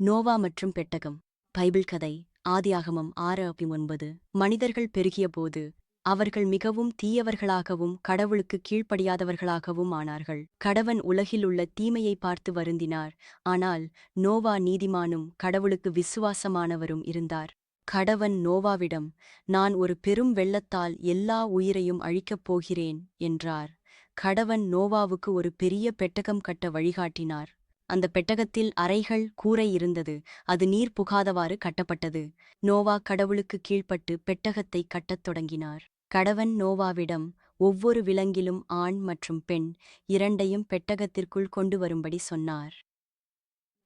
நோவா மற்றும் பெட்டகம். பைபிள் கதை ஆதியாகமம் ஆறு அப்பி ஒன்பது. மனிதர்கள் பெருகியபோது அவர்கள் மிகவும் தீயவர்களாகவும் கடவுளுக்கு கீழ்ப்படியாதவர்களாகவும் ஆனார்கள். கடவன் உலகில் உள்ள தீமையை பார்த்து வருந்தினார். ஆனால் நோவா நீதிமானும் கடவுளுக்கு விசுவாசமானவரும் இருந்தார். கடவன் நோவாவிடம் நான் ஒரு பெரும் வெள்ளத்தால் எல்லா உயிரையும் அழிக்கப் போகிறேன் என்றார். கடவன் நோவாவுக்கு ஒரு பெரிய பெட்டகம் கட்ட வழிகாட்டினார். அந்த பெட்டகத்தில் அறைகள் கூரை இருந்தது. அது நீர் புகாதவாறு கட்டப்பட்டது. நோவா கடவுளுக்கு கீழ்ப்பட்டு பெட்டகத்தை கட்டத் தொடங்கினார். கடவன் நோவாவிடம் ஒவ்வொரு விலங்கிலும் ஆண் மற்றும் பெண் இரண்டையும் பெட்டகத்திற்குள் கொண்டு வரும்படி சொன்னார்.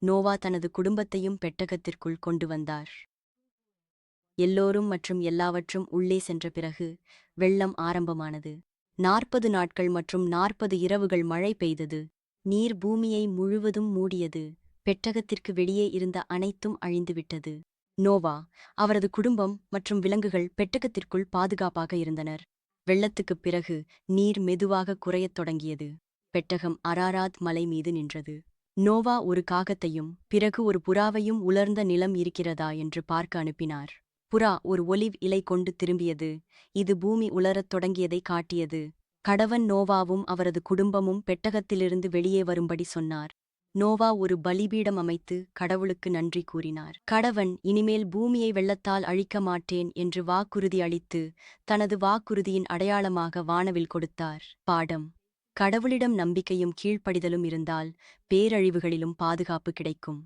நோவா தனது குடும்பத்தையும் பெட்டகத்திற்குள் கொண்டு வந்தார். எல்லோரும் மற்றும் எல்லாவற்றும் உள்ளே சென்ற பிறகு வெள்ளம் ஆரம்பமானது. நாற்பது நாட்கள் மற்றும் நாற்பது இரவுகள் மழை பெய்தது. நீர் பூமியை முழுவதும் மூடியது. பெட்டகத்திற்கு வெளியே இருந்த அனைத்தும் அழிந்துவிட்டது. நோவா அவரது குடும்பம் மற்றும் விலங்குகள் பெட்டகத்திற்குள் பாதுகாப்பாக இருந்தனர். வெள்ளத்துக்குப் பிறகு நீர் மெதுவாக குறையத் தொடங்கியது. பெட்டகம் அராராத் மலை மீது நின்றது. நோவா ஒரு காகத்தையும் பிறகு ஒரு புறாவையும் உலர்ந்த நிலம் இருக்கிறதா என்று பார்க்க அனுப்பினார். புறா ஒரு ஒலிவ் இலை கொண்டு திரும்பியது. இது பூமி உலரத் தொடங்கியதை காட்டியது. கடவன் நோவாவும் அவரது குடும்பமும் பெட்டகத்திலிருந்து வெளியே வரும்படி சொன்னார். நோவா ஒரு பலிபீடம் அமைத்து கடவுளுக்கு நன்றி கூறினார். கடவன் இனிமேல் பூமியை வெள்ளத்தால் அழிக்க மாட்டேன் என்று வாக்குறுதி அளித்து தனது வாக்குறுதியின் அடையாளமாக வானவில் கொடுத்தார். பாடம். கடவுளிடம் நம்பிக்கையும் கீழ்ப்படிதலும் இருந்தால் பேரழிவுகளிலும் பாதுகாப்பு கிடைக்கும்.